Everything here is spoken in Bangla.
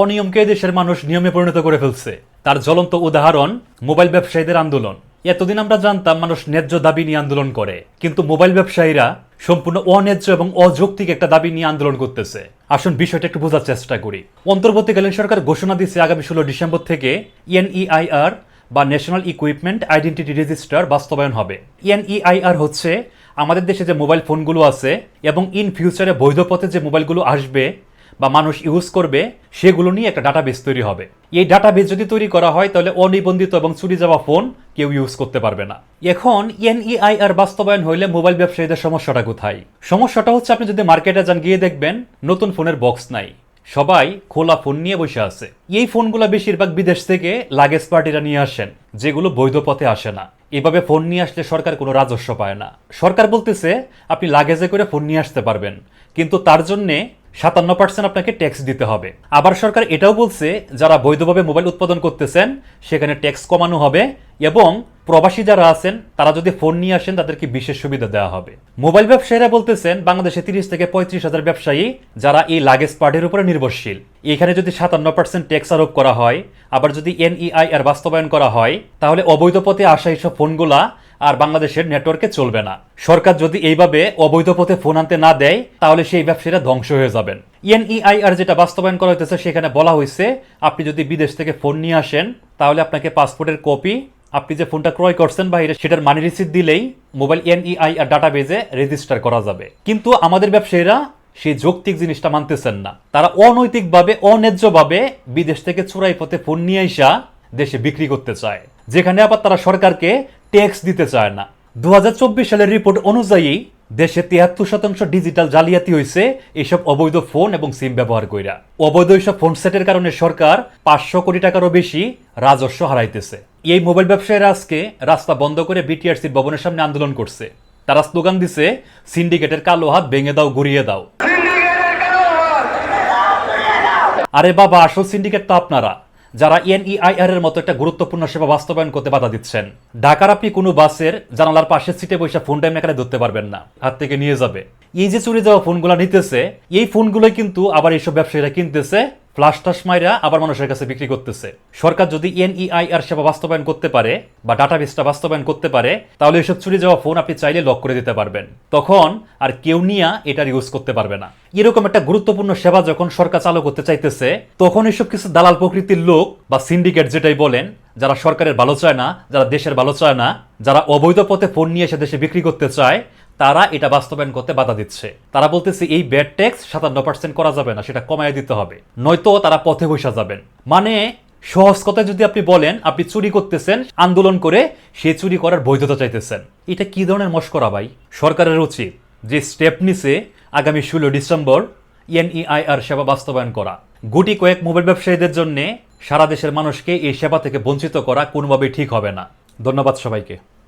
অনিয়মকে দেশের মানুষ নিয়মে পরিণত করে ফেলছে? তার জ্বলন্ত উদাহরণ, মোবাইল ব্যবসায়ীদের আন্দোলন। এতদিন আমরা জানতাম মানুষ ন্যায্য দাবি নিয়ে আন্দোলন করে। কিন্তু মোবাইল ব্যবসায়ীরা সম্পূর্ণ অন্যায্য এবং অযৌক্তিক একটা দাবি নিয়ে আন্দোলন করতেছে। আসুন বিষয়টা একটু বোঝার চেষ্টা করি। অন্তর্বর্তীকালীন সরকার ঘোষণা দিচ্ছে আগামী ষোলো ডিসেম্বর থেকে এনইআইআর বা ন্যাশনাল ইকুইপমেন্ট আইডেন্টিটি রেজিস্টার বাস্তবায়ন হবে। এনইআইআর হচ্ছে আমাদের দেশে যে মোবাইল ফোনগুলো আছে এবং ইন ফিউচারে বৈধ পথে যে মোবাইলগুলো আসবে বা মানুষ ইউজ করবে, সেগুলো নিয়ে একটা ডাটাবেস তৈরি হবে। এই ডাটাবেস যদি তৈরি করা হয়, তাহলে অনিবন্ধিত এবং চুরি যাওয়া ফোন কেউ ইউজ করতে পারবে না। এখন এনইআই আর বাস্তবায়ন হইলে মোবাইল ব্যবসায়ীদের সমস্যাটা কোথায়? সমস্যাটা হচ্ছে আপনি যদি মার্কেটে যান, গিয়ে দেখবেন নতুন ফোনের বক্স নাই। সবাই খোলা ফোন নিয়ে বসে আছে। এই ফোনগুলো বেশিরভাগ বিদেশ থেকে লাগেজ পার্টিরা নিয়ে আসেন, যেগুলো বৈধ পথে আসে না। এভাবে ফোন নিয়ে আসলে সরকার কোনো রাজস্ব পায় না। সরকার বলতেছে, আপনি লাগেজে করে ফোন নিয়ে আসতে পারবেন। কিন্তু তার জন্যে সাতান্ন পার্সেন্ট আপনাকে ট্যাক্স দিতে হবে। আবার সরকার এটাও বলছে, যারা বৈধভাবে মোবাইল উৎপাদন করতেছেন, সেখানে ট্যাক্স কমানো হবে এবং প্রবাসী যারা আছেন, তারা যদি ফোন নিয়ে আসেন, তাদেরকে বিশেষ সুবিধা দেওয়া হবে। মোবাইল ব্যবসায়ীরা বলতেছেন, বাংলাদেশে তিরিশ থেকে পঁয়ত্রিশ হাজার ব্যবসায়ী যারা এই লাগেজ পার্টের উপরে নির্ভরশীল। এখানে যদি সাতান্ন পার্সেন্ট ট্যাক্স আরোপ করা হয়, আবার যদি এনইআই আর বাস্তবায়ন করা হয়, তাহলে অবৈধ পথে আসা এইসব ফোনগুলা আর বাংলাদেশের নেটওয়ার্কে চলবে না। সরকার যদি এইভাবে অবৈধ পথে ফোন আনতে না দেয়, তাহলে সেই ব্যবসায়ীরা ধ্বংস হয়ে যাবেন। এনইআইআর যেটা বাস্তবায়ন করা হইতেছে, সেখানে বলা হয়েছে আপনি যদি বিদেশ থেকে ফোন নিয়ে আসেন, তাহলে আপনাকে পাসপোর্টের কপি, আপনি যে ফোনটা ক্রয় করছেন বাইরে সেটার মানি রিসিপ্ট দিলেই মোবাইল এনইআই আর ডাটাবেজে রেজিস্টার করা যাবে। কিন্তু আমাদের ব্যবসায়ীরা সেই যৌক্তিক জিনিসটা মানতেছেন না। তারা অনৈতিকভাবে, অন্যায্যভাবে বিদেশ থেকে চোরাই পথে ফোন নিয়ে আসা দেশে বিক্রি করতে চায়। যেখানে আবার তারা সরকারকে ট্যাক্স দিতে চায় না। দু সালের রিপোর্ট অনুযায়ী দেশে তিয়াত্তর শতাংশ ডিজিটাল জালিয়াতি হয়েছে এইসব অবৈধ ফোন এবং সিম ব্যবহার কইরা। অবৈধ এইসব ফোন সেটের কারণে সরকার পাঁচশো কোটি টাকারও বেশি রাজস্ব হারাইতেছে। এই মোবাইল ব্যবসায়ীরা আজকে রাস্তা বন্ধ করে বিটিআরসির ভবনের সামনে আন্দোলন করছে। তারা স্লোগান দিছে সিন্ডিকেটের কালো হাত ভেঙে দাও ঘুরিয়ে দাও। আরে বাবা আসল সিন্ডিকেট তো আপনারা। যারা এনইআইআর এর মতো একটা গুরুত্বপূর্ণ সেবা বাস্তবায়ন করতে বাধা দিচ্ছেন। ঢাকার আপনি কোনো বাসের জানালার পাশে সিটে বসে ফোন টাইম এখানে ধরতে পারবেন না। হাত থেকে নিয়ে যাবে। এই যে চুরি যাওয়া ফোনগুলো নিতেছে, এই ফোনগুলোই কিন্তু আবার এইসব ব্যবসায়ীরা কিনতেছে ফ্লাশ টাস মাইরা আবার মানুষের কাছে বিক্রি করতেছে। সরকার যদি এনইআই আর সেবা বাস্তবায়ন করতে পারে বা ডাটা ডাটাবেসটা বাস্তবায়ন করতে পারে, তাহলে এসব চুরি যাওয়া ফোন আপনি চাইলে লক করে দিতে পারবেন। তখন আর কেউ নিয়া এটার ইউজ করতে পারবে না। এরকম একটা গুরুত্বপূর্ণ সেবা যখন সরকার চালু করতে চাইতেছে, তখন এসব কিছু দালাল প্রকৃতির লোক বা সিন্ডিকেট যেটাই বলেন, যারা সরকারের ভালো চায় না, যারা দেশের ভালো চায় না, যারা অবৈধ পথে ফোন নিয়ে এসে দেশে বিক্রি করতে চায় তারা এটা বাস্তবায়ন করতে বাধা দিচ্ছে। তারা বলতেছে, এই ব্যাড ট্যাক্স সাতান্ন পার্সেন্ট করা যাবে না, সেটা কমায় দিতে হবে। নয়তো তারা পথে বসা যাবেন। মানে সহজ কথায় যদি আপনি বলেন, আপনি চুরি করতেছেন, আন্দোলন করে সে চুরি করার বৈধতা চাইতেছেন। এটা কি ধরনের মস্করা ভাই? সরকারের উচিত যে স্টেপ নিছে আগামী ষোলো ডিসেম্বর এনইআইআর সেবা বাস্তবায়ন করা। গুটি কয়েক মোবাইল ব্যবসায়ীদের জন্য সারা দেশের মানুষকে এই সেবা থেকে বঞ্চিত করা কোনোভাবেই ঠিক হবে না। ধন্যবাদ সবাইকে।